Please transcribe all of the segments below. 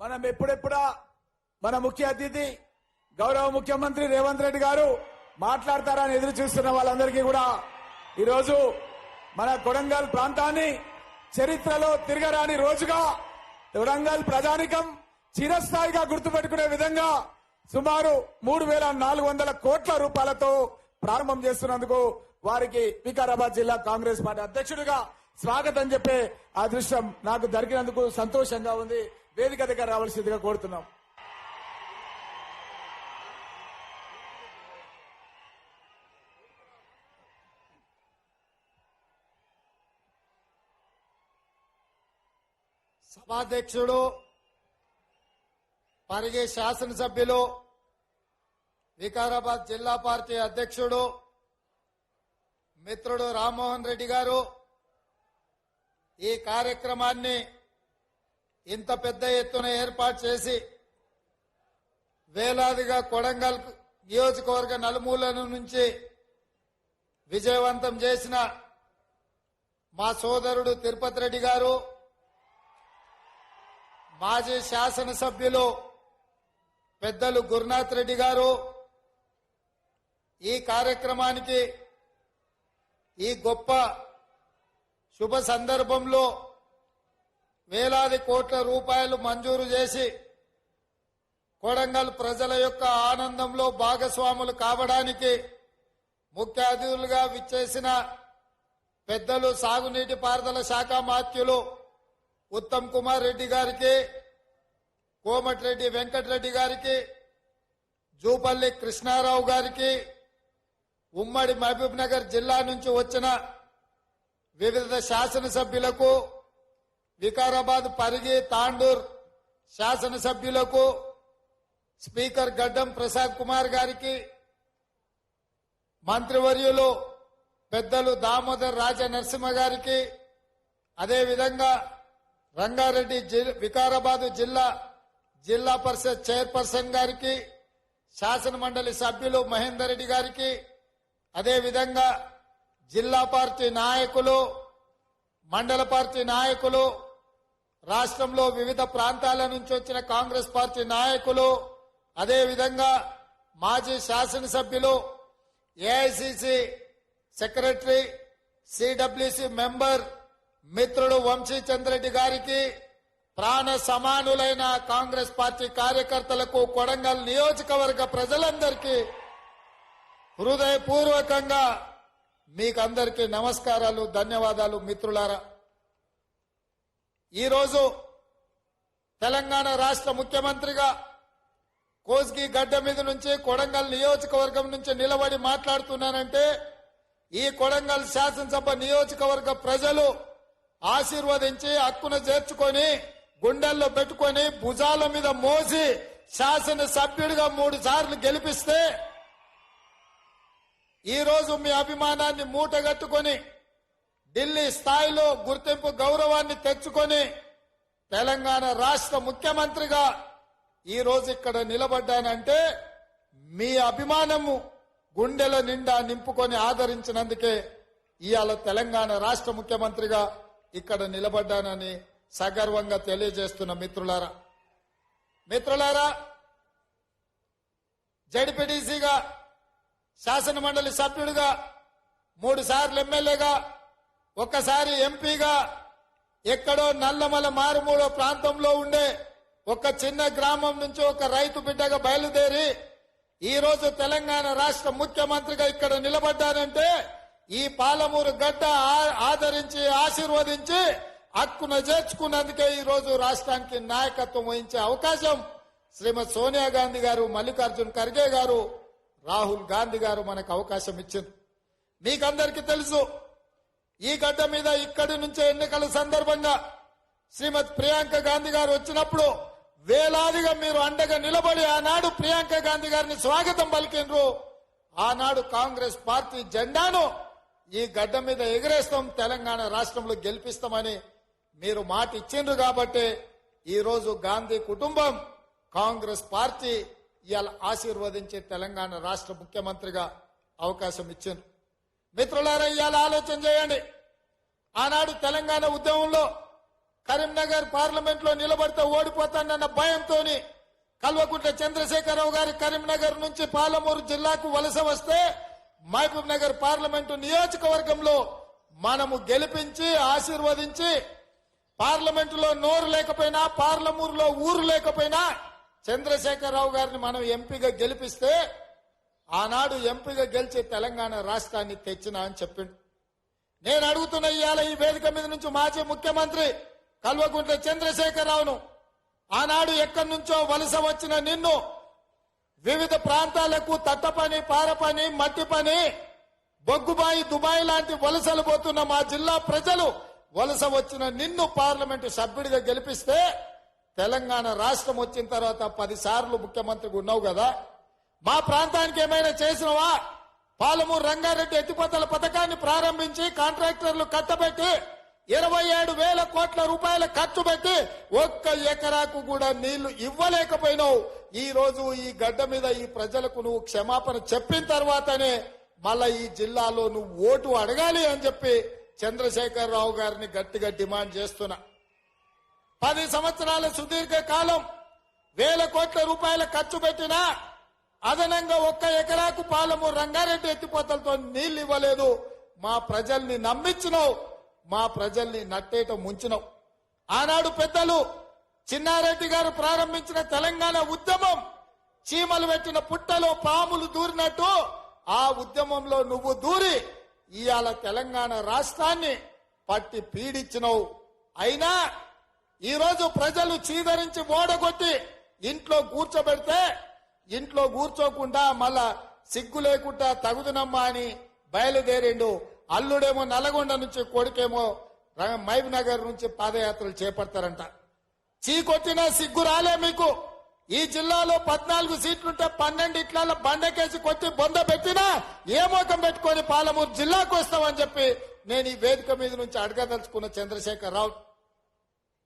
మనం ఎప్పుడెప్పుడా మన ముఖ్య అతిథి గౌరవ ముఖ్యమంత్రి రేవంత్ రెడ్డి గారు మాట్లాడతారని ఎదురు చూస్తున్న వాళ్ళందరికీ కూడా ఈరోజు మన కొడంగల్ ప్రాంతాన్ని చరిత్రలో తిరగరాని రోజుగా కొడంగల్ ప్రజానికం చిరస్థాయిగా గుర్తుపెట్టుకునే విధంగా సుమారు మూడు వేల నాలుగు వందల కోట్ల రూపాయలతో ప్రారంభం చేస్తున్నందుకు వారికి వికారాబాద్ జిల్లా కాంగ్రెస్ పార్టీ అధ్యక్షుడిగా స్వాగతం చెప్పే అదృష్టం నాకు దొరికినందుకు సంతోషంగా ఉంది. వేదిక దగ్గర రావాల్సిందిగా కోరుతున్నాం. సభాధ్యక్షుడు పరిగే శాసనసభ్యులు వికారాబాద్ జిల్లా పార్టీ అధ్యక్షుడు మిత్రుడు రామ్మోహన్ రెడ్డి గారు ఈ కార్యక్రమాన్ని ఇంత పెద్ద ఎత్తున ఏర్పాటు చేసి వేలాదిగా కొడంగల్ నియోజకవర్గ నలుమూలల నుంచి విజయవంతం చేసిన మా సోదరుడు తిరుపతి రెడ్డి గారు మాజీ శాసనసభ్యులు పెద్దలు గురునాథ్ రెడ్డి గారు ఈ కార్యక్రమానికి ఈ గొప్ప శుభ సందర్భంలో వేలాది కోట్ల రూపాయలు మంజూరు చేసి కొడంగల్ ప్రజల యొక్క ఆనందంలో భాగస్వాములు కావడానికి ముఖ్య అతిథులుగా విచ్చేసిన పెద్దలు సాగునీటి పారుదల శాఖ మాత్యులు ఉత్తమ్ కుమార్ రెడ్డి గారికి కోమటిరెడ్డి వెంకటరెడ్డి గారికి జూపల్లి కృష్ణారావు గారికి ఉమ్మడి మహబూబ్ నగర్ జిల్లా నుంచి వచ్చిన వివిధ శాసనసభ్యులకు వికారాబాద్ పరిగి తాండూర్ శాసనసభ్యులకు స్పీకర్ గడ్డం ప్రసాద్ కుమార్ గారికి మంత్రివర్యులు పెద్దలు దామోదర్ రాజ నరసింహ గారికి అదేవిధంగా రంగారెడ్డి జి- వికారాబాద్ జిల్లా జిల్లా పరిషత్ చైర్పర్సన్ గారికి శాసన మండలి సభ్యులు మహేందర్ రెడ్డి గారికి అదేవిధంగా జిల్లా పార్టీ నాయకులు మండల పార్టీ నాయకులు రాష్ట్రంలో వివిధ ప్రాంతాల నుంచి వచ్చిన కాంగ్రెస్ పార్టీ నాయకులు అదేవిధంగా మాజీ శాసనసభ్యులు ఏఐసిసి సెక్రటరీ సిడబ్ల్యూసి మెంబర్ మిత్రుడు వంశీ చంద్రెడ్డి గారికి ప్రాణ సమానులైన కాంగ్రెస్ పార్టీ కార్యకర్తలకు కొడంగల్ నియోజకవర్గ ప్రజలందరికీ హృదయపూర్వకంగా మీకందరికీ నమస్కారాలు ధన్యవాదాలు మిత్రులారా. ఈరోజు తెలంగాణ రాష్ట్ర ముఖ్యమంత్రిగా కోస్గి గడ్డ మీద నుంచి కొడంగల్ నియోజకవర్గం నుంచి నిలబడి మాట్లాడుతున్నానంటే ఈ కొడంగల్ శాసనసభ నియోజకవర్గ ప్రజలు ఆశీర్వదించి హక్కును చేర్చుకొని గుండెల్లో పెట్టుకొని భుజాల మీద మోసి శాసన సభ్యుడిగా మూడు సార్లు గెలిపిస్తే ఈరోజు మీ అభిమానాన్ని మూటగట్టుకొని ఢిల్లీ స్థాయిలో గుర్తింపు గౌరవాన్ని తెచ్చుకొని తెలంగాణ రాష్ట్ర ముఖ్యమంత్రిగా ఈ రోజు ఇక్కడ నిలబడ్డానంటే మీ అభిమానము గుండెల నిండా నింపుకొని ఆదరించినందుకే ఇవాళ తెలంగాణ రాష్ట్ర ముఖ్యమంత్రిగా ఇక్కడ నిలబడ్డానని సగర్వంగా తెలియజేస్తున్న మిత్రులారా. మిత్రులారా జడిపిడిసిగా శాసన మండలి సభ్యుడిగా మూడు సార్లు ఎమ్మెల్యేగా ఒక్కసారి ఎంపీగా ఎక్కడో నల్లమల మారుమూల ప్రాంతంలో ఉండే ఒక చిన్న గ్రామం నుంచి ఒక రైతు బిడ్డగా బయలుదేరి ఈ రోజు తెలంగాణ రాష్ట్ర ముఖ్యమంత్రిగా ఇక్కడ నిలబడ్డానంటే ఈ పాలమూరు గడ్డ ఆ- ఆదరించి ఆశీర్వదించి హక్కున చేర్చుకున్నందుకే ఈ రోజు రాష్ట్రానికి నాయకత్వం వహించే అవకాశం. శ్రీమతి సోనియా గాంధీ గారు మల్లికార్జున్ ఖర్గే గారు రాహుల్ గాంధీ గారు మనకు అవకాశం ఇచ్చింది. మీకందరికీ తెలుసు ఈ గడ్డ మీద ఇక్కడి నుంచే ఎన్నికల సందర్భంగా శ్రీమతి ప్రియాంక గాంధీ గారు వచ్చినప్పుడు వేలాదిగా మీరు అండగా నిలబడి ఆనాడు ప్రియాంక గాంధీ గారిని స్వాగతం పలికిండ్రు. ఆనాడు కాంగ్రెస్ పార్టీ జెండాను ఈ గడ్డ మీద ఎగరేస్తాం తెలంగాణ రాష్ట్రంలో గెలిపిస్తామని మీరు మాట ఇచ్చిండ్రు కాబట్టి ఈరోజు గాంధీ కుటుంబం కాంగ్రెస్ పార్టీ ఇవాళ ఆశీర్వదించే తెలంగాణ రాష్ట్ర ముఖ్యమంత్రిగా అవకాశం ఇచ్చిండ్రు మిత్రులారా ఇవాళ ఆలోచన చేయండి. ఆనాడు తెలంగాణ ఉద్యమంలో కరీంనగర్ పార్లమెంట్లో నిలబడితే ఓడిపోతానన్న భయంతోని కల్వకుంట్ల చంద్రశేఖరరావు గారి కరీంనగర్ నుంచి పాలమూరు జిల్లాకు వలస వస్తే మహబూబ్ నగర్ పార్లమెంటు నియోజకవర్గంలో మనము గెలిపించి ఆశీర్వదించి పార్లమెంటులో నోరు లేకపోయినా పార్లమూరులో ఊరు లేకపోయినా చంద్రశేఖరరావు గారిని మనం ఎంపీగా గెలిపిస్తే ఆనాడు ఎంపీగా గెలిచి తెలంగాణ రాష్ట్రాన్ని తెచ్చినా అని చెప్పిండు. నేను అడుగుతున్న ఇవాళ ఈ వేదిక మీద నుంచి మాజీ ముఖ్యమంత్రి కల్వకుంట్ల చంద్రశేఖరరావును ఆనాడు ఎక్కడి నుంచో వలస వచ్చిన నిన్ను వివిధ ప్రాంతాలకు తట్టపని పారపని మట్టి పని బొగ్గుబాయి దుబాయ్ లాంటి వలసలు పోతున్న మా జిల్లా ప్రజలు వలస వచ్చిన నిన్ను పార్లమెంటు సభ్యుడిగా గెలిపిస్తే తెలంగాణ రాష్ట్రం వచ్చిన తర్వాత పది సార్లు ముఖ్యమంత్రిగా ఉన్నావు కదా. మా ప్రాంతానికి ఏమైనా చేసినవా? పాలమూరు రంగారెడ్డి ఎత్తిపోతల పథకాన్ని ప్రారంభించి కాంట్రాక్టర్లు కట్టబెట్టి ఇరవై ఏడు వేల కోట్ల రూపాయల ఖర్చు పెట్టి ఒక్క ఎకరాకు కూడా నీళ్ళు ఇవ్వలేకపోయినావు. ఈ రోజు ఈ గడ్డ మీద ఈ ప్రజలకు నువ్వు క్షమాపణ చెప్పిన తర్వాతనే మళ్ళా ఈ జిల్లాలో నువ్వు ఓటు అడగాలి అని చెప్పి చంద్రశేఖరరావు గారిని గట్టిగా డిమాండ్ చేస్తున్నా. పది సంవత్సరాల సుదీర్ఘ కాలం వేల కోట్ల రూపాయల ఖర్చు పెట్టినా అదనంగా ఒక్క ఎకరాకు పాలమూరు రంగారెడ్డి ఎత్తిపోతలతో నీళ్ళు ఇవ్వలేదు మా ప్రజల్ని నమ్మించినవు మా ప్రజల్ని నట్టేట ముంచినవు. ఆనాడు పెద్దలు చిన్నారెడ్డి గారు ప్రారంభించిన తెలంగాణ ఉద్యమం చీమలు పెట్టిన పుట్టలో పాములు దూరినట్టు ఆ ఉద్యమంలో నువ్వు దూరి ఇవాళ తెలంగాణ రాష్ట్రాన్ని పట్టి పీడించినవు. అయినా ఈరోజు ప్రజలు చీదరించి ఓడగొట్టి ఇంట్లో కూర్చోబెడితే ఇంట్లో కూర్చోకుండా మళ్ళా సిగ్గు లేకుండా తగుదునమ్మా అని బయలుదేరిండు. అల్లుడేమో నల్గొండ నుంచి కొడుకేమో ర- నగర్ నుంచి పాదయాత్రలు చేపడతారంట. చీకొట్టినా సిగ్గు రాలే మీకు. ఈ జిల్లాలో పద్నాలుగు సీట్లుంటే పన్నెండు ఇట్ల బండకేసి కొట్టి బొంద పెట్టినా ఏ మోకం పెట్టుకొని పాలమూరు జిల్లాకు వస్తామని చెప్పి నేను ఈ వేదిక మీద నుంచి అడగదలుచుకున్న చంద్రశేఖర్ రావు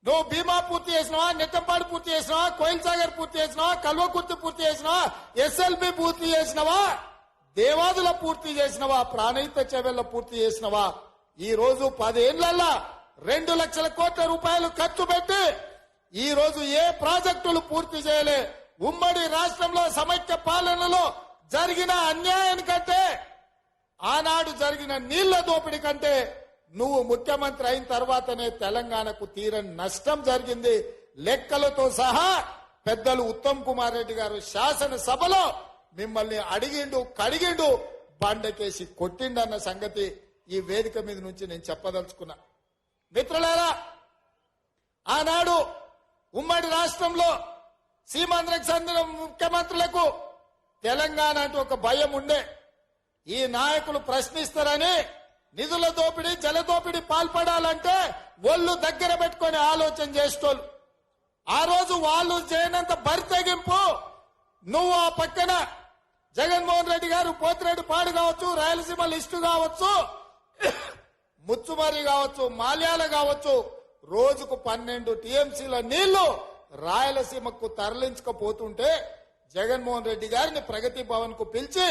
నువ్వు భీమా పూర్తి చేసినావా నెట్టంపాడు పూర్తి చేసినావా కోయిల్ సాగర్ పూర్తి చేసినావా కల్వకుర్తి పూర్తి చేసినావా ఎస్ఎల్బి పూర్తి చేసినావా దేవాదుల పూర్తి చేసినవా ప్రాణహిత చెవెళ్ళ పూర్తి చేసినవా? ఈ రోజు పదేళ్ళల్లా రెండు లక్షల కోట్ల రూపాయలు ఖర్చు పెట్టి ఈ రోజు ఏ ప్రాజెక్టులు పూర్తి చేయలే. ఉమ్మడి రాష్ట్రంలో సమైక్య పాలనలో జరిగిన అన్యాయానికంటే ఆనాడు జరిగిన నీళ్ళ దోపిడీ కంటే నువ్వు ముఖ్యమంత్రి అయిన తర్వాతనే తెలంగాణకు తీరని నష్టం జరిగింది. లెక్కలతో సహా పెద్దలు ఉత్తమ్ కుమార్ రెడ్డి గారు శాసనసభలో మిమ్మల్ని అడిగిండు కడిగిండు బండకేసి కొట్టిండన్న సంగతి ఈ వేదిక మీద నుంచి నేను చెప్పదలుచుకున్నా. మిత్రులారా ఆనాడు ఉమ్మడి రాష్ట్రంలో సీమాంధ్రకు చెందిన ముఖ్యమంత్రులకు తెలంగాణ అంటే ఒక భయం ఉండే. ఈ నాయకులు ప్రశ్నిస్తారని నిధుల దోపిడీ జల దోపిడీ పాల్పడాలంటే ఒళ్ళు దగ్గర పెట్టుకొని ఆలోచన చేసేటోళ్ళు ఆ రోజు వాళ్ళు చేయనంత బరితెగింపు నువ్వు ఆ పక్కన జగన్మోహన్ రెడ్డి గారు పోతిరెడ్డి పాడు కావచ్చు రాయలసీమ లిస్టు కావచ్చు ముచ్చుమరి కావచ్చు మాల్యాల కావచ్చు రోజుకు పన్నెండు టీఎంసీల నీళ్ళు రాయలసీమకు తరలించకపోతుంటే జగన్మోహన్ రెడ్డి గారిని ప్రగతి భవన్కు పిలిచి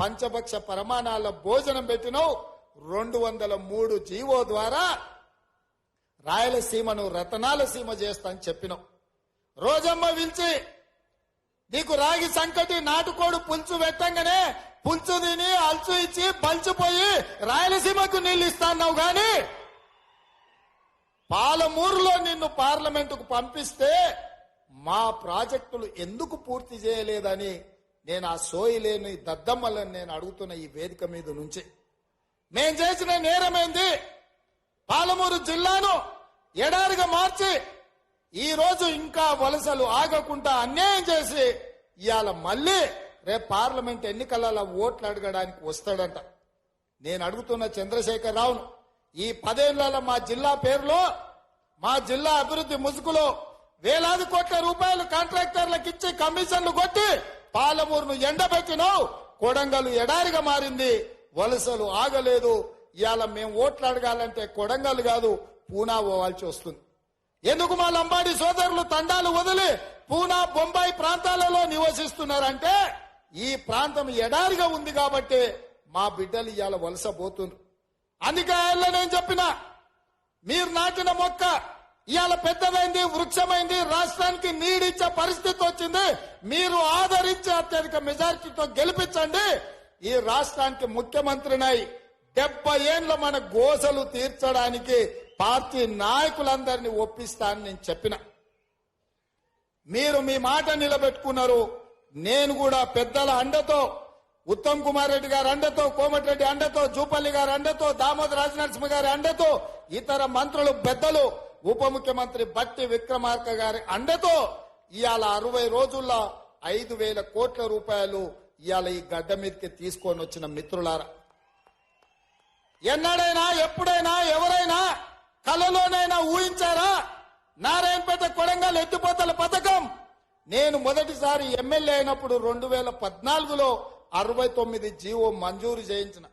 పంచభక్ష ప్రమాణాల భోజనం పెట్టినావు. రెండు వందల మూడు జీవో ద్వారా రాయలసీమను రతనాల సీమ చేస్తా అని చెప్పినాం. రోజమ్మ పిలిచి నీకు రాగి సంకటి నాటుకోడు పులుసు పెట్టంగానే పులుసు తిని అల్చు ఇచ్చి బల్చిపోయి రాయలసీమకు నీళ్ళు ఇస్తాన్నావు గాని పాలమూరులో నిన్ను పార్లమెంటుకు పంపిస్తే మా ప్రాజెక్టులు ఎందుకు పూర్తి చేయలేదని నేను ఆ సోయి లేని దద్దమ్మలను నేను అడుగుతున్న ఈ వేదిక మీద నుంచి. మేం చేసిన నేరమైంది? పాలమూరు జిల్లాను ఎడారిగా మార్చి ఈ రోజు ఇంకా వలసలు ఆగకుండా అన్యాయం చేసి ఇవాళ మళ్ళీ రేపు పార్లమెంట్ ఎన్నికలలో ఓట్లు అడగడానికి వస్తాడంట. నేను అడుగుతున్న చంద్రశేఖర్ రావును ఈ పదేళ్ళలో మా జిల్లా పేరులో మా జిల్లా అభివృద్ధి ముసుగులో వేలాది కోట్ల రూపాయలు కాంట్రాక్టర్లకు ఇచ్చి కమిషన్లు కొట్టి పాలమూరును ఎండబెట్టినావు కొడంగలు ఎడారిగా మారింది వలసలు ఆగలేదు. ఇవాళ మేము ఓట్లు అడగాలంటే కొడంగల్ కాదు పూనా పోవాల్సి వస్తుంది. ఎందుకు మా లంబాడి సోదరులు తండాలు వదిలి పూనా బొంబాయి ప్రాంతాలలో నివసిస్తున్నారంటే ఈ ప్రాంతం ఎడారిగా ఉంది కాబట్టి మా బిడ్డలు ఇవాళ వలస పోతున్నారు అందుకే ఆయనలో నేను చెప్పిన మీరు నాటిన మొక్క ఇవాళ పెద్దదైంది వృక్షమైంది రాష్ట్రానికి నీడిచ్చే పరిస్థితి వచ్చింది. మీరు ఆదరించి అత్యధిక మెజారిటీతో గెలిపించండి. ఈ రాష్ట్రానికి ముఖ్యమంత్రినై డెబ్బై ఏండ్ల మన గోసలు తీర్చడానికి పార్టీ నాయకులందరినీ ఒప్పిస్తానని నేను చెప్పిన. మీరు మీ మాట నిలబెట్టుకున్నారు. నేను కూడా పెద్దల అండతో ఉత్తమ్ కుమార్ రెడ్డి గారి అండతో కోమటిరెడ్డి అండతో జూపల్లి గారి అండతో దామోదర్ రాజనరసింహ గారి అండతో ఇతర మంత్రులు పెద్దలు ఉప ముఖ్యమంత్రి బట్టి విక్రమార్క గారి అండతో ఇవాళ అరవై రోజుల్లో ఐదు వేల కోట్ల రూపాయలు ఇవాళ ఈ గడ్డ మీదకి తీసుకొని వచ్చిన మిత్రులారా ఎన్నడైనా ఎప్పుడైనా ఎవరైనా కలలోనైనా ఊహించారా? నారాయణపేట కొడంగల్ ఎత్తిపోతల పథకం? నేను మొదటిసారి ఎమ్మెల్యే అయినప్పుడు రెండు వేల పద్నాలుగులో అరవై తొమ్మిది జీవో మంజూరు చేయించిన.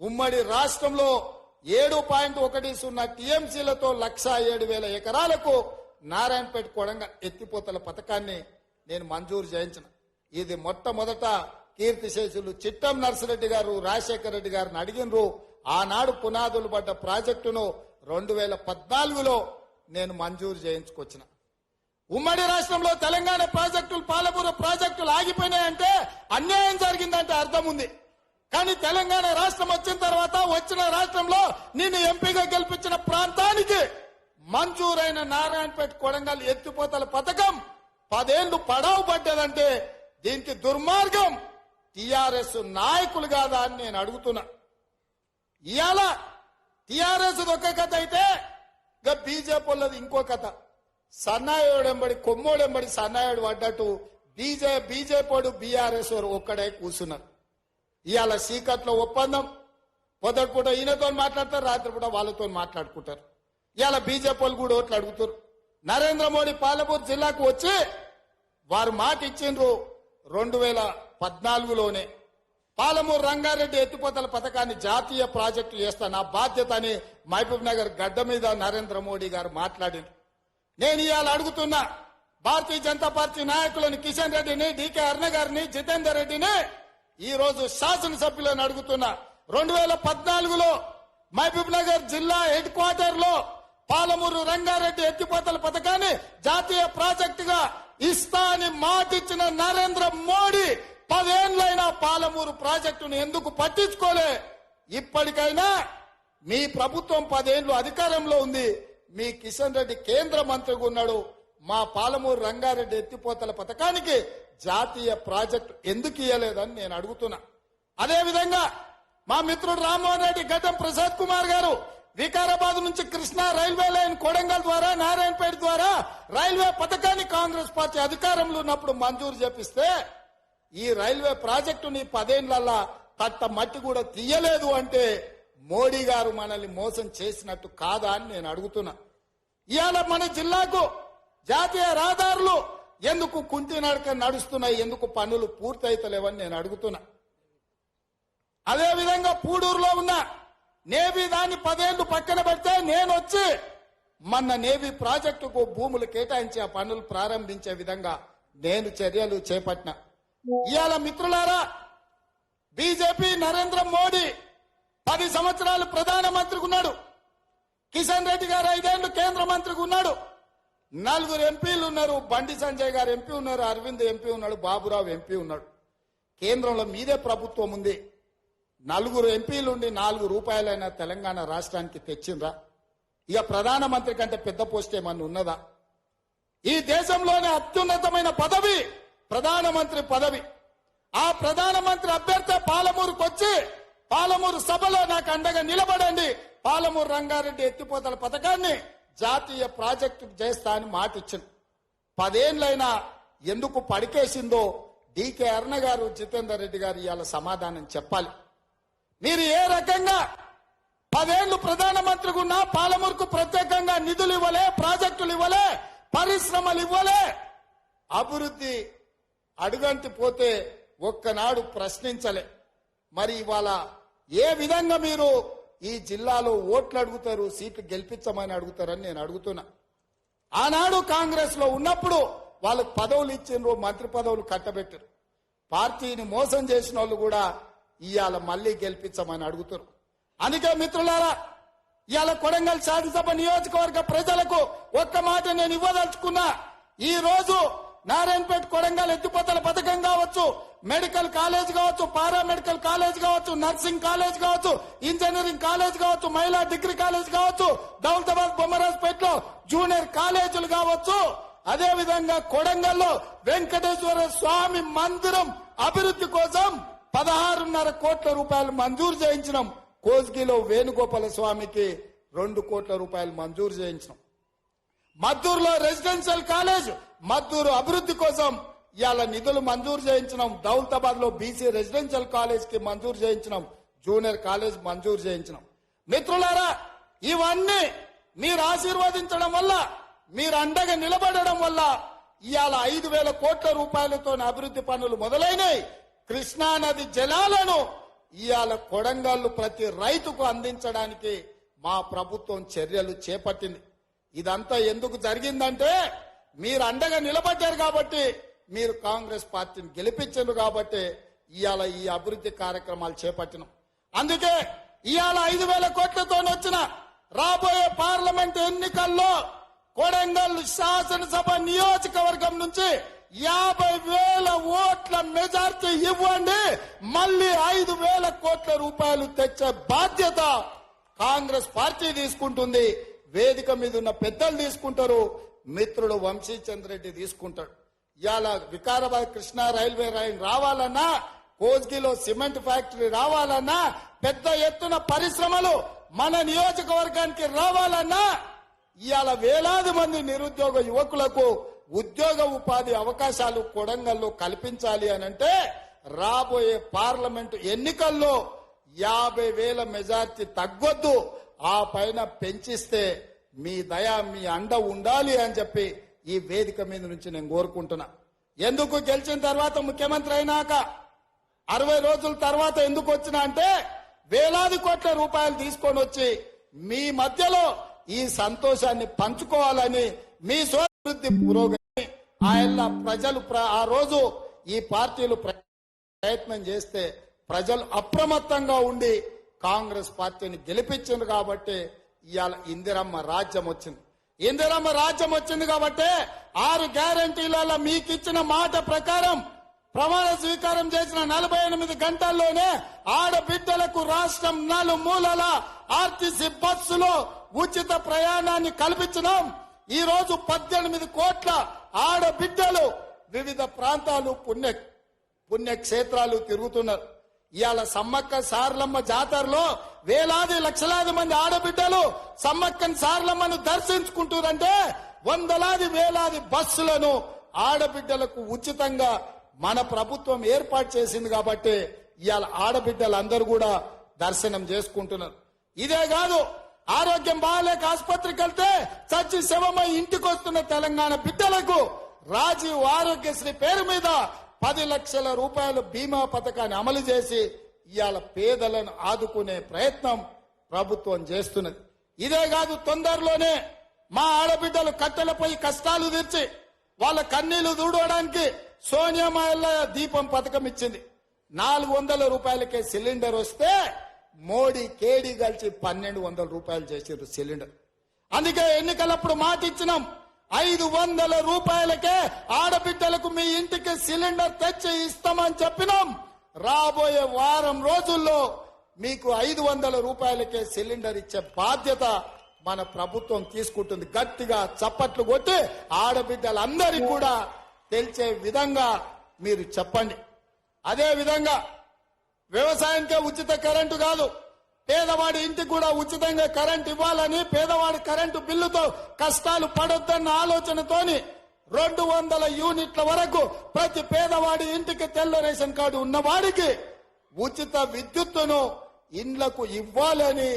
ఉమ్మడి రాష్ట్రంలో ఏడు పాయింట్ ఒకటి సున్నా టీఎంసీలతో లక్ష ఏడు వేల ఎకరాలకు నారాయణపేట కొడంగల్ ఎత్తిపోతల పథకాన్ని నేను మంజూరు చేయించిన. ఇది మొట్టమొదట కీర్తిశేషులు చిట్టం నర్సిరెడ్డి గారు రాజశేఖర రెడ్డి గారిని అడిగినరు. ఆనాడు పునాదులు పడ్డ ప్రాజెక్టును రెండు వేల పద్నాలుగులో నేను మంజూరు చేయించుకొచ్చిన. ఉమ్మడి రాష్ట్రంలో తెలంగాణ ప్రాజెక్టులు పాలమూరు ప్రాజెక్టులు ఆగిపోయినాయంటే అన్యాయం జరిగిందంటే అర్థం ఉంది. కానీ తెలంగాణ రాష్ట్రం వచ్చిన తర్వాత వచ్చిన రాష్ట్రంలో నిన్ను ఎంపీగా గెలిపించిన ప్రాంతానికి మంజూరైన నారాయణపేట కొడంగల్ ఎత్తిపోతల పథకం పదేళ్ళు పడవ పడ్డదంటే దీనికి దుర్మార్గం టిఆర్ఎస్ నాయకులు కాదా అని నేను అడుగుతున్నా. ఇవాళ టిఆర్ఎస్ ఒక కథ అయితే ఇంకా బీజేపీ వాళ్ళది ఇంకో కథ. సన్నాయుడెంబడి కొమ్మోడెంబడి సన్నాయుడు పడ్డట్టు బీజే బీజేపీ బీఆర్ఎస్ ఒక్కడే కూర్చున్నారు. ఇవాళ సీకట్లో ఒప్పందం. పొదటి ఈయనతో మాట్లాడతారు రాత్రి వాళ్ళతో మాట్లాడుకుంటారు. ఇవాళ బీజేపీ వాళ్ళు కూడా ఓట్లు అడుగుతారు. నరేంద్ర మోడీ పాలపూర్ జిల్లాకు వచ్చి వారు మాట ఇచ్చిండ్రు రెండు వేల పద్నాలుగులోనే పాలమూరు రంగారెడ్డి ఎత్తిపోతల పథకాన్ని జాతీయ ప్రాజెక్టు చేస్తా నా బాధ్యత అని మహబూబ్ నగర్ గడ్డ మీద నరేంద్ర మోడీ గారు మాట్లాడింది నేను ఇవాళ అడుగుతున్నా భారతీయ జనతా పార్టీ నాయకులను కిషన్ రెడ్డిని డికే అరుణ గారిని జితేందర్ రెడ్డిని ఈ రోజు శాసనసభ్యులను అడుగుతున్నా రెండు వేల పద్నాలుగులో మహబూబ్ నగర్ జిల్లా హెడ్ క్వార్టర్లో పాలమూరు రంగారెడ్డి ఎత్తిపోతల పథకాన్ని జాతీయ ప్రాజెక్టుగా ఇస్తా అని మాటిచ్చిన నరేంద్ర మోడీ పదేండ్లైనా పాలమూరు ప్రాజెక్టును ఎందుకు పట్టించుకోలే? ఇప్పటికైనా మీ ప్రభుత్వం పదేండ్లు అధికారంలో ఉంది. మీ కిషన్ రెడ్డి కేంద్ర మంత్రిగా ఉన్నాడు. మా పాలమూరు రంగారెడ్డి ఎత్తిపోతల పథకానికి జాతీయ ప్రాజెక్టు ఎందుకు ఇయ్యలేదని నేను అడుగుతున్నా. అదేవిధంగా మా మిత్రుడు రామ్మోహన్ రెడ్డి గడ్డం ప్రసాద్ కుమార్ గారు వికారాబాద్ నుంచి కృష్ణా రైల్వే లైన్ కొడంగల్ ద్వారా నారాయణపేట ద్వారా రైల్వే పథకాన్ని కాంగ్రెస్ పార్టీ అధికారంలో ఉన్నప్పుడు మంజూరు చేపిస్తే ఈ రైల్వే ప్రాజెక్టుని పదేళ్ళల్లా తట్ట మట్టి కూడా తీయలేదు అంటే మోడీ గారు మనల్ని మోసం చేసినట్టు కాదా అని నేను అడుగుతున్నా. ఇవాళ మన జిల్లాకు జాతీయ రహదారులు ఎందుకు కుంటి నడక నడుస్తున్నాయి ఎందుకు పనులు పూర్తయితలేవని నేను అడుగుతున్నా. అదే విధంగా పూడూరులో ఉన్న నేవీ దాన్ని పదేళ్ళు పక్కన పెడితే నేను వచ్చి మన నేవీ ప్రాజెక్టుకు భూములు కేటాయించి ఆ పనులు ప్రారంభించే విధంగా నేను చర్యలు చేపట్టిన. ఇవాళ మిత్రులారా బీజేపీ నరేంద్ర మోడీ పది సంవత్సరాలు ప్రధానమంత్రికి ఉన్నాడు. కిషన్ రెడ్డి గారు ఐదేళ్ళు కేంద్ర మంత్రికి ఉన్నాడు. నలుగురు ఎంపీలు ఉన్నారు బండి సంజయ్ గారు ఎంపీ ఉన్నారు అరవింద్ ఎంపీ ఉన్నాడు బాబురావు ఎంపీ ఉన్నాడు. కేంద్రంలో మీదే ప్రభుత్వం ఉంది. నలుగురు ఎంపీలుండి నాలుగు రూపాయలైన తెలంగాణ రాష్ట్రానికి తెచ్చిండ్రా. ఇక ప్రధానమంత్రి కంటే పెద్ద పోస్ట్ ఏమన్నా ఉన్నదా? ఈ దేశంలోనే అత్యున్నతమైన పదవి ప్రధానమంత్రి పదవి. ఆ ప్రధానమంత్రి అభ్యర్థి పాలమూరుకు వచ్చి పాలమూరు సభలో నాకు అండగా నిలబడండి. పాలమూరు రంగారెడ్డి ఎత్తిపోతల పథకాన్ని జాతీయ ప్రాజెక్టు చేస్తా అని మాట ఇచ్చింది పదేళ్ళైనా ఎందుకు పడికేసిందో డికే అరుణ గారు జితేందర్ రెడ్డి గారు ఇవాళ సమాధానం చెప్పాలి. మీరు ఏ రకంగా పదేళ్ళు ప్రధానమంత్రిగా ఉన్నా పాలమూరుకు ప్రత్యేకంగా నిధులు ఇవ్వలే ప్రాజెక్టులు ఇవ్వలే పరిశ్రమలు ఇవ్వలే. అభివృద్ధి అడుగంటి పోతే ఒక్కనాడు ప్రశ్నించలే. మరి ఇవాళ ఏ విధంగా మీరు ఈ జిల్లాలో ఓట్లు అడుగుతారు సీట్లు గెలిపించమని అడుగుతారని నేను అడుగుతున్నా. ఆనాడు కాంగ్రెస్లో ఉన్నప్పుడు వాళ్ళకు పదవులు ఇచ్చిండ్రు మంత్రి పదవులు కట్టబెట్టారు. పార్టీని మోసం చేసిన వాళ్ళు కూడా ఇవాళ మళ్ళీ గెలిపించమని అడుగుతారు. అందుకే మిత్రులారా ఇవాళ కొడంగల్ శాసనసభ నియోజకవర్గ ప్రజలకు ఒక్క మాట నేను ఇవ్వదలుచుకున్నా. ఈ రోజు నారాయణపేట కొడంగల్ ఎత్తిపోతల పథకం కావచ్చు మెడికల్ కాలేజ్ కావచ్చు పారామెడికల్ కాలేజ్ కావచ్చు నర్సింగ్ కాలేజ్ కావచ్చు ఇంజనీరింగ్ కాలేజ్ కావచ్చు మహిళా డిగ్రీ కాలేజ్ కావచ్చు దౌలతాబాద్ బొమ్మరాజ్పేటలో జూనియర్ కాలేజీలు కావచ్చు. అదే విధంగా కొడంగల్లో వెంకటేశ్వర స్వామి మందిరం అభివృద్ధి కోసం పదహారున్నర కోట్ల రూపాయలు మంజూరు చేయించినాం. కోజ్గిలో వేణుగోపాల స్వామికి రెండు కోట్ల రూపాయలు మంజూరు చేయించినాం. మద్దూరులో రెసిడెన్షియల్ కాలేజ్ మద్దూరు అభివృద్ధి కోసం ఇవాళ నిధులు మంజూరు చేయించినాం. దౌలతాబాద్లో బీసీ రెసిడెన్షియల్ కాలేజ్కి మంజూరు చేయించినాం. జూనియర్ కాలేజ్ మంజూరు చేయించినాం. మిత్రులారా ఇవన్నీ మీరు ఆశీర్వదించడం వల్ల మీరు అండగా నిలబడడం వల్ల ఇవాళ ఐదు వేల కోట్ల రూపాయలతో అభివృద్ధి పనులు మొదలైనవి కృష్ణా నది జలాలను ఇవాళ కొడంగల్లు ప్రతి రైతుకు అందించడానికి మా ప్రభుత్వం చర్యలు చేపట్టింది. ఇదంతా ఎందుకు జరిగిందంటే మీరు అండగా నిలబడ్డారు కాబట్టి మీరు కాంగ్రెస్ పార్టీని గెలిపించారు కాబట్టి ఇవాళ ఈ అభివృద్ధి కార్యక్రమాలు చేపట్టినాం. అందుకే ఇవాళ ఐదు వేల కోట్లతో వచ్చిన రాబోయే పార్లమెంట్ ఎన్నికల్లో కొడంగల్ శాసనసభ నియోజకవర్గం నుంచి యాభై వేల ఓట్ల మెజార్టీ ఇవ్వండి మళ్ళీ ఐదు వేల కోట్ల రూపాయలు తెచ్చే బాధ్యత కాంగ్రెస్ పార్టీ తీసుకుంటుంది. వేదిక మీద ఉన్న పెద్దలు తీసుకుంటారు మిత్రుడు వంశీచంద్ర రెడ్డి తీసుకుంటాడు. ఇవాళ వికారాబాద్ కృష్ణా రైల్వే లైన్ రావాలన్నా కోజ్గిలో సిమెంట్ ఫ్యాక్టరీ రావాలన్నా పెద్ద ఎత్తున పరిశ్రమలు మన నియోజకవర్గానికి రావాలన్నా ఇవాళ వేలాది మంది నిరుద్యోగ యువకులకు ఉద్యోగ ఉపాధి అవకాశాలు కొడంగల్లో కల్పించాలి అని అంటే రాబోయే పార్లమెంటు ఎన్నికల్లో యాభై వేల మెజార్టీ తగ్గొద్దు. ఆ పైన పెంచిస్తే మీ దయ మీ అండ ఉండాలి అని చెప్పి ఈ వేదిక మీద నుంచి నేను కోరుకుంటున్నా. ఎందుకు గెలిచిన తర్వాత ముఖ్యమంత్రి అయినాక? అరవై రోజుల తర్వాత ఎందుకు వచ్చినా అంటే వేలాది కోట్ల రూపాయలు తీసుకొని వచ్చి మీ మధ్యలో ఈ సంతోషాన్ని పంచుకోవాలని మీ స్వాభివృద్ధి పురోగతి ఆయన ప్రజలు ప్ర- ఆ రోజు ఈ పార్టీలు ప్ర- ప్రయత్నం చేస్తే ప్రజలు అప్రమత్తంగా ఉండి కాంగ్రెస్ పార్టీని గెలిపించింది కాబట్టి ఇవాళ ఇందిరమ్మ రాజ్యం వచ్చింది. ఇందిరమ్మ రాజ్యం వచ్చింది కాబట్టి ఆరు గ్యారంటీలలో మీకు ఇచ్చిన మాట ప్రకారం ప్రమాణ స్వీకారం చేసిన నలభై ఎనిమిది గంటల్లోనే ఆడబిడ్డలకు రాష్ట్రం నలుమూలల ఆర్టీసీ బస్సులో ఉచిత ప్రయాణాన్ని కల్పించినాం. ఈ రోజు పద్దెనిమిది కోట్ల ఆడబిడ్డలు వివిధ ప్రాంతాలు పుణ్య పుణ్యక్షేత్రాలు తిరుగుతున్నారు. ఇవాళ సమ్మక్క సార్లమ్మ జాతరలో వేలాది లక్షలాది మంది ఆడబిడ్డలు సమ్మక్కని సార్లమ్మను దర్శించుకుంటున్నారంటే వందలాది వేలాది బస్సులను ఆడబిడ్డలకు ఉచితంగా మన ప్రభుత్వం ఏర్పాటు చేసింది కాబట్టి ఇవాళ ఆడబిడ్డలందరూ కూడా దర్శనం చేసుకుంటున్నారు. ఇదే కాదు ఆరోగ్యం బాగాలేక ఆసుపత్రికి వెళ్తే చచ్చి శవమై ఇంటికి వస్తున్న తెలంగాణ బిడ్డలకు రాజీవ్ ఆరోగ్యశ్రీ పేరు మీద పది లక్షల రూపాయల బీమా పథకాన్ని అమలు చేసి ఇవాళ పేదలను ఆదుకునే ప్రయత్నం ప్రభుత్వం చేస్తున్నది. ఇదే కాదు తొందరలోనే మా ఆడబిడ్డలు కట్టెలపై కష్టాలు తెచ్చి వాళ్ళ కన్నీళ్ళు దూడవడానికి సోనియామాయల్ల దీపం పథకం ఇచ్చింది. నాలుగు వందల రూపాయలకే సిలిండర్ వస్తే మోడీ కేడీ కలిసి పన్నెండు వందల రూపాయలు చేసారు సిలిండర్. అందుకే ఎన్నికలప్పుడు మాట ఇచ్చినాం ఐదు వందల రూపాయలకే ఆడబిడ్డలకు మీ ఇంటికి సిలిండర్ తెచ్చి ఇస్తామని చెప్పినాం. రాబోయే వారం రోజుల్లో మీకు ఐదు వందల రూపాయలకే సిలిండర్ ఇచ్చే బాధ్యత మన ప్రభుత్వం తీసుకుంటుంది. గట్టిగా చప్పట్లు కొట్టి ఆడబిడ్డలందరికీ కూడా తెలిసే విధంగా మీరు చెప్పండి. అదే విధంగా వ్యవసాయానికే ఉచిత కరెంటు కాదు. పేదవాడి ఇంటికి కూడా ఉచితంగా కరెంట్ ఇవ్వాలని పేదవాడి కరెంటు బిల్లుతో కష్టాలు పడొద్దన్న ఆలోచనతోని రెండు వందల యూనిట్ల వరకు ప్రతి పేదవాడి ఇంటికి తెల్ల రేషన్ కార్డు ఉన్నవాడికి ఉచిత విద్యుత్తును ఇండ్లకు ఇవ్వాలని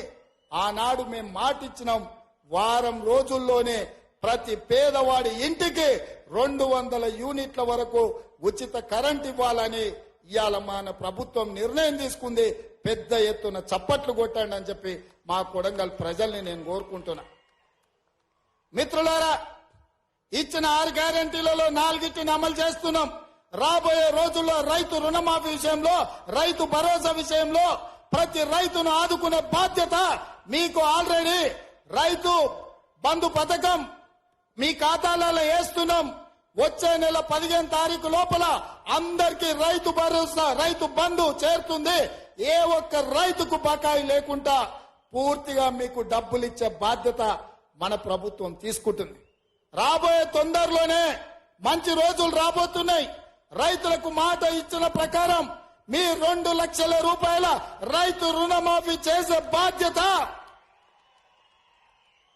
ఆనాడు మేము మాటిచ్చినాం. వారం రోజుల్లోనే ప్రతి పేదవాడి ఇంటికి రెండు వందల యూనిట్ల వరకు ఉచిత కరెంట్ ఇవ్వాలని ఇవాళ మన ప్రభుత్వం నిర్ణయం తీసుకుంది. పెద్ద ఎత్తున చప్పట్లు కొట్టండి అని చెప్పి మా కొడంగల్ ప్రజల్ని నేను కోరుకుంటున్నా. మిత్రులారా ఇచ్చిన ఆరు గ్యారంటీలలో నాలుగిటిని అమలు చేస్తున్నాం. రాబోయే రోజుల్లో రైతు రుణమాఫీ విషయంలో రైతు భరోసా విషయంలో ప్రతి రైతును ఆదుకునే బాధ్యత మీకు ఆల్రెడీ. రైతు బంధు పథకం మీ ఖాతాలలో వేస్తున్నాం. వచ్చే నెల పదిహేను తారీఖు లోపల అందరికి రైతు భరోసా రైతు బంధు చేరుతుంది. ఏ ఒక్క రైతుకు బకాయి లేకుండా పూర్తిగా మీకు డబ్బులు ఇచ్చే బాధ్యత మన ప్రభుత్వం తీసుకుంటుంది. రాబోయే తొందరలోనే మంచి రోజులు రాబోతున్నాయి. రైతులకు మాట ఇచ్చిన ప్రకారం మీ రెండు లక్షల రూపాయల రైతు రుణమాఫీ చేసే బాధ్యత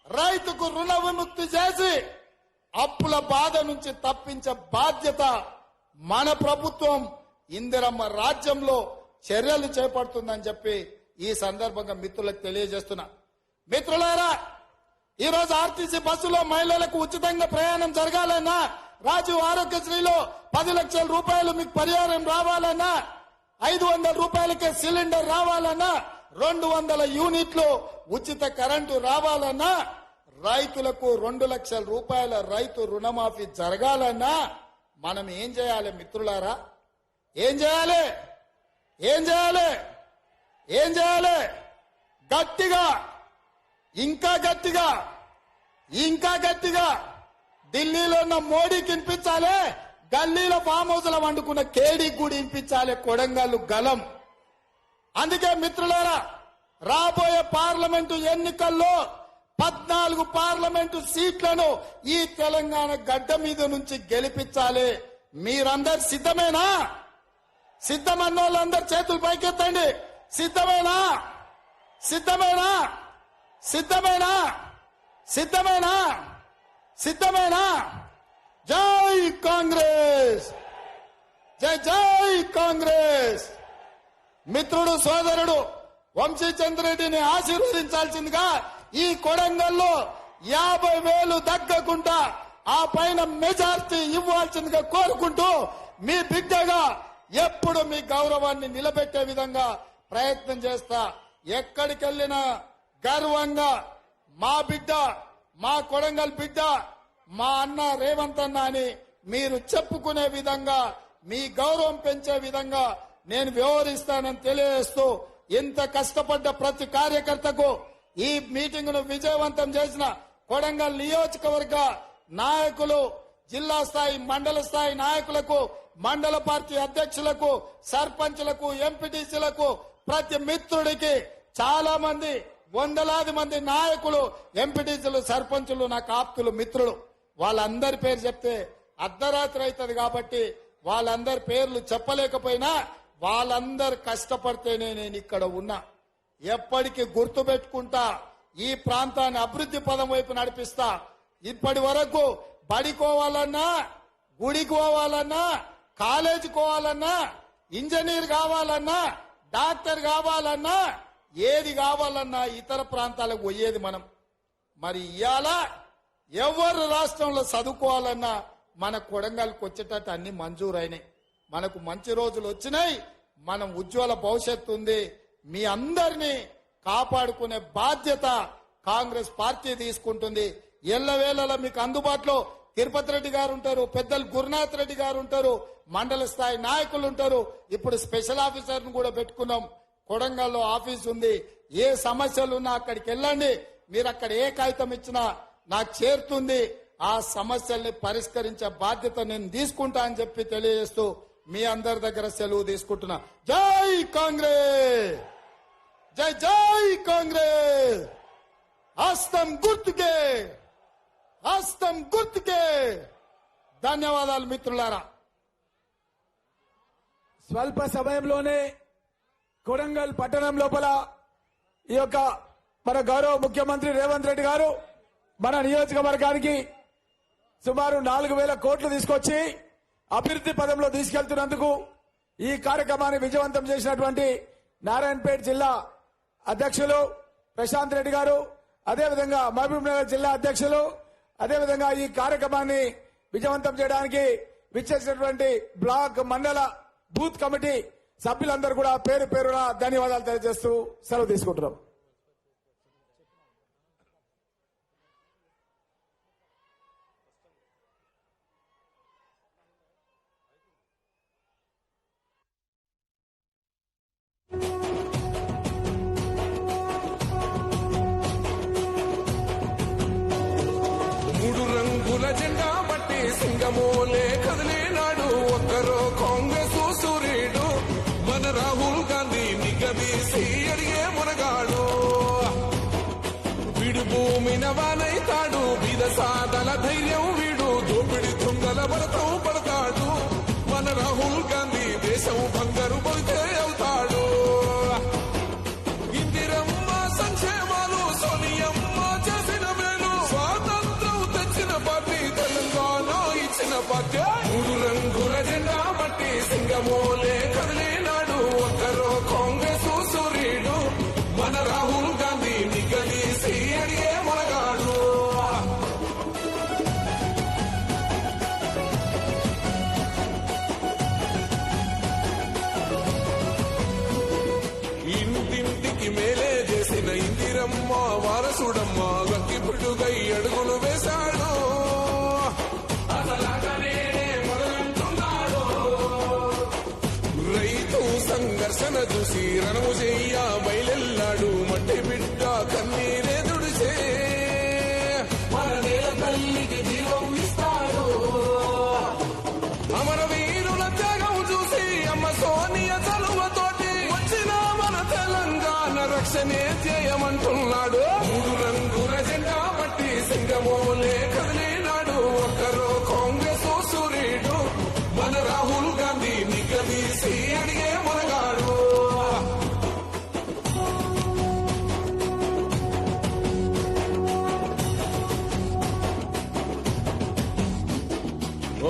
రైతుకు రుణ విముక్తి చేసి అప్పుల బాధ నుంచి తప్పించే బాధ్యత మన ప్రభుత్వం ఇందిరమ్మ రాజ్యంలో చర్యలు చేపడుతుందని చెప్పి ఈ సందర్భంగా మిత్రులకు తెలియజేస్తున్నా. మిత్రులారా ఈరోజు ఆర్టీసీ బస్సులో మహిళలకు ఉచితంగా ప్రయాణం జరగాలన్నా రాజీవ్ ఆరోగ్యశ్రీలో పది లక్షల రూపాయలు మీకు పరిహారం రావాలన్నా ఐదు వందల రూపాయలకే సిలిండర్ రావాలన్నా రెండు వందల యూనిట్లు ఉచిత కరెంటు రావాలన్నా రైతులకు రెండు లక్షల రూపాయల రైతు రుణమాఫీ జరగాలన్నా మనం ఏం చేయాలి మిత్రులారా? ఏం చేయాలి? ఏం చేయాలి? ఏం చేయాలి? గట్టిగా ఇంకా గట్టిగా ఇంకా గట్టిగా ఢిల్లీలో ఉన్న మోడీకి వినిపించాలి గల్లీలో ఫామ్ హౌస్ వండుకున్న కేడీకి కూడా వినిపించాలి కొడంగల్లు గలం. అందుకే మిత్రులారా రాబోయే పార్లమెంటు ఎన్నికల్లో పద్నాలుగు పార్లమెంటు సీట్లను ఈ తెలంగాణ గడ్డ మీద నుంచి గెలిపించాలి. మీరందరు సిద్ధమేనా? సిద్ధమన్న వాళ్ళందరు చేతులు పైకెత్తండి. సిద్ధమేనా? సిద్ధమేనా? సిద్ధమేనా? సిద్ధమేనా? సిద్ధమేనా? జై కాంగ్రెస్! జై జై కాంగ్రెస్! మిత్రుడు సోదరుడు వంశీచంద్రెడ్డిని ఆశీర్వదించాల్సిందిగా ఈ కొడంగల్లో యాభై వేలు దగ్గకుండా ఆ పైన మెజార్టీ ఇవ్వాల్సిందిగా కోరుకుంటూ మీ బిడ్డగా ఎప్పుడు మీ గౌరవాన్ని నిలబెట్టే విధంగా ప్రయత్నం చేస్తా. ఎక్కడికెళ్ళినా గర్వంగా మా బిడ్డ మా కొడంగల్ బిడ్డ మా అన్న రేవంత్ అన్న అని మీరు చెప్పుకునే విధంగా మీ గౌరవం పెంచే విధంగా నేను వ్యవహరిస్తానని తెలియజేస్తూ ఇంత కష్టపడ్డ ప్రతి కార్యకర్తకు ఈ మీటింగ్ను విజయవంతం చేసిన కొడంగల్ నియోజకవర్గ నాయకులు జిల్లా స్థాయి మండల స్థాయి నాయకులకు మండల పార్టీ అధ్యక్షులకు సర్పంచులకు ఎంపీటీసీలకు ప్రతి మిత్రుడికి చాలా మంది వందలాది మంది నాయకులు ఎంపీటీసీలు సర్పంచులు నాకు ఆప్తులు మిత్రులు. వాళ్ళందరి పేరు చెప్తే అర్ధరాత్రి అవుతుంది కాబట్టి వాళ్ళందరి పేర్లు చెప్పలేకపోయినా వాళ్ళందరు కష్టపడితేనే నేను ఇక్కడ ఉన్నా. ఎప్పటికీ గుర్తు పెట్టుకుంటా ఈ ప్రాంతాన్ని అభివృద్ధి పదం వైపు నడిపిస్తా. ఇప్పటి వరకు బడికోవాలన్నా గుడికి పోవాలన్నా కాలేజీ పోవాలన్నా ఇంజనీర్ కావాలన్నా డాక్టర్ కావాలన్నా ఏది కావాలన్నా ఇతర ప్రాంతాలకు పోయేది మనం. మరి ఇవాళ ఎవరు రాష్ట్రంలో చదువుకోవాలన్నా మన కొడంగల్కి వచ్చేటట్టు అన్ని మంజూరైనాయి. మనకు మంచి రోజులు వచ్చినాయి మనం ఉజ్వల భవిష్యత్తు ఉంది మీ అందరినీ కాపాడుకునే బాధ్యత కాంగ్రెస్ పార్టీ తీసుకుంటుంది. ఎల్లవేళలా మీకు అందుబాటులో తిరుపతి రెడ్డి గారు ఉంటారు పెద్దలు గురునాథ్ రెడ్డి గారు ఉంటారు మండల స్థాయి నాయకులు ఉంటారు. ఇప్పుడు స్పెషల్ ఆఫీసర్ను కూడా పెట్టుకున్నాం. కొడంగల్లో ఆఫీస్ ఉంది. ఏ సమస్యలు ఉన్నా అక్కడికి వెళ్ళండి. మీరు అక్కడ ఏ కాగితం ఇచ్చినా నాకు చేరుతుంది. ఆ సమస్యల్ని పరిష్కరించే బాధ్యత నేను తీసుకుంటా అని చెప్పి తెలియజేస్తూ మీ అందరి దగ్గర సెలవు తీసుకుంటున్నా. జై కాంగ్రెస్! జై జై కాంగ్రెస్! హస్తం గుర్తుకే! హస్తం గుర్తుకే! ధన్యవాదాలు మిత్రులారా. స్వల్ప సమయంలోనే కొడంగల్ పట్టణం లోపల ఈ యొక్క మన గౌరవ ముఖ్యమంత్రి రేవంత్ రెడ్డి గారు మన నియోజకవర్గానికి సుమారు నాలుగు వేల కోట్లు తీసుకొచ్చి అభివృద్ధి పదంలో తీసుకెళ్తున్నందుకు ఈ కార్యక్రమాన్ని విజయవంతం చేసినటువంటి నారాయణపేట జిల్లా అధ్యక్షులు ప్రశాంత్ రెడ్డి గారు అదేవిధంగా మహబూబ్నగర్ జిల్లా అధ్యక్షులు అదేవిధంగా ఈ కార్యక్రమాన్ని విజయవంతం చేయడానికి విచ్చేసినటువంటి బ్లాక్ మండల బూత్ కమిటీ సభ్యులందరూ కూడా పేరు పేరున ధన్యవాదాలు తెలియజేస్తూ సెలవు తీసుకుంటున్నాం. amole వారసుడమ్మా వారసుడమ్మా గక్కి పిడుగై అడుగులు వేశాడు.